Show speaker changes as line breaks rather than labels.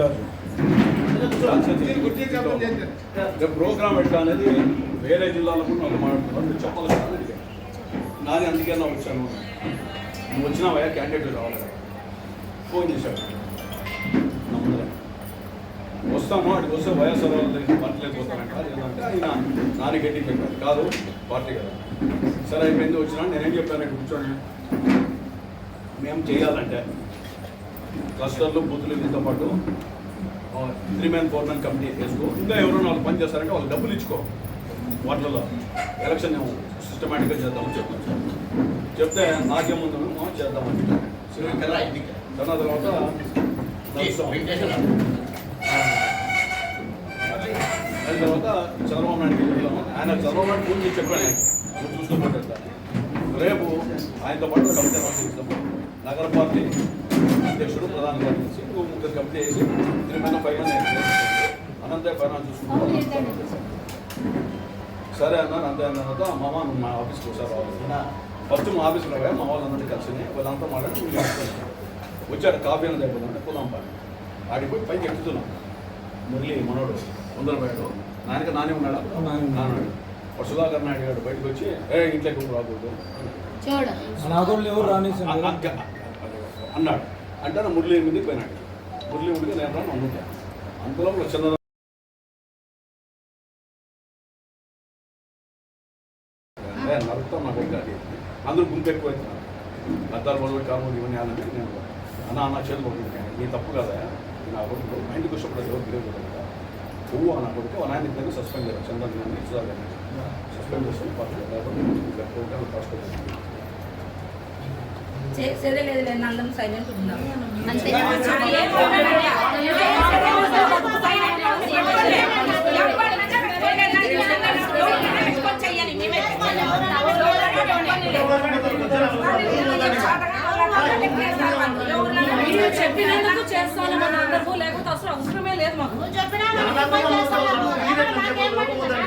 Incharge
programme ఎట్లా అనేది వేరే జిల్లాలో కూడా నాకు మాట్లాడుతున్నాను చెప్పాలి కదా నాది అందుకే నా వచ్చాను. నువ్వు వచ్చినావా? క్యాండిడేట్ రావాలి? ఫోన్ చేశాడు. వస్తాము? అటు వస్తే వైఎస్ఆర్ వాళ్ళ దగ్గరికి పార్టీ ఏంటంటే ఆయన నాని గట్టి చెప్పారు కాదు పార్టీ కదా. సరే అయిపోయింది వచ్చినా. నేనేం చెప్పాను కూర్చోండి. మేము చేయాలంటే క్లస్టర్లు బూతులు దీంతో పాటు three man four man committee వేసుకో. ఇంకా ఎవరో వాళ్ళు పని చేస్తారంటే వాళ్ళు డబ్బులు ఇచ్చుకో. వాటిలో ఎలక్షన్ సిస్టమేటిక్గా చేద్దామని చెప్పాను చెప్తే నాకేముందు మనం చేద్దామని దాని తర్వాత. అయిన తర్వాత చంద్రబాబు నాయుడు వెళ్ళాము ఆయన చంద్రబాబు నాయుడు ఫోన్ చేసి చెప్పాను చూసుకోబోతా రేపు ఆయనతో పాటు కమిటీ రాసిస్తాము నగర పార్టీ అధ్యక్షుడు ప్రధాన కార్యదర్శి ఇంకో ముగ్గురు కమిటీ వేసి తిరుమల పైన అనంతయ్య పైన సరే అన్నారు అంతే అన్న తర్వాత మామ నువ్వు మా ఆఫీస్కి రావాలి ఫస్ట్ మా ఆఫీస్కి రావా మా వాళ్ళందరినీ కలిసి వాళ్ళంతా మాట్లాడి. వచ్చాడు కాఫీ అనేది అయిపోతుందంటే పోదాం పని ఆడికి పోయి పైకి ఎక్కుతున్నాం. మురళి మనోడు ముందర పోయాడు నాయనక నాని ఉన్నాడా?
నాని ఉన్నాడు.
నాన్నాడు వాడు సుధాకర్ నాయుడు గారు బయటకు వచ్చి ఏ ఇంట్లోకి ఎప్పుడు రాకూడదు? అన్నాడు. అంటే నా మురళి మీదకి పోయినాడు. మురళి ఉంటే నేను రాను అమ్ముతా అంతలో చిన్న నరుకుతాం నాకు ఒకటి అది అందరూ గుంపు ఎక్కువ అవుతున్నారు అద్దాలు వాళ్ళు కాము ఇవన్నీ ఆనంది నేను అన్న అన్న చేతులు నీ తప్పు కదా నేను ఆ కొడుకు. మా ఇంటికి వచ్చినప్పుడు ఎవరు కదా పువ్వు అన్న కొడుకు వాళ్ళ ఆయన ఇద్దరు సస్పెండ్ చేయాలి చంద్రబాబు గారిని సస్పెండ్ చేస్తాను పార్టీ లేకపోతే ప్రోగ్రామ్ కాస్ట్
చేసేదే లేదు లేదు అందరం సైలెంట్ ఉన్నాం
మీరు చెప్పినందుకు అందరికీ లేకపోతే అసలు అవసరమే లేదు మాకు.
నువ్వు చెప్పినా మేము పని చేస్తాము. మాకేం పట్టించరా?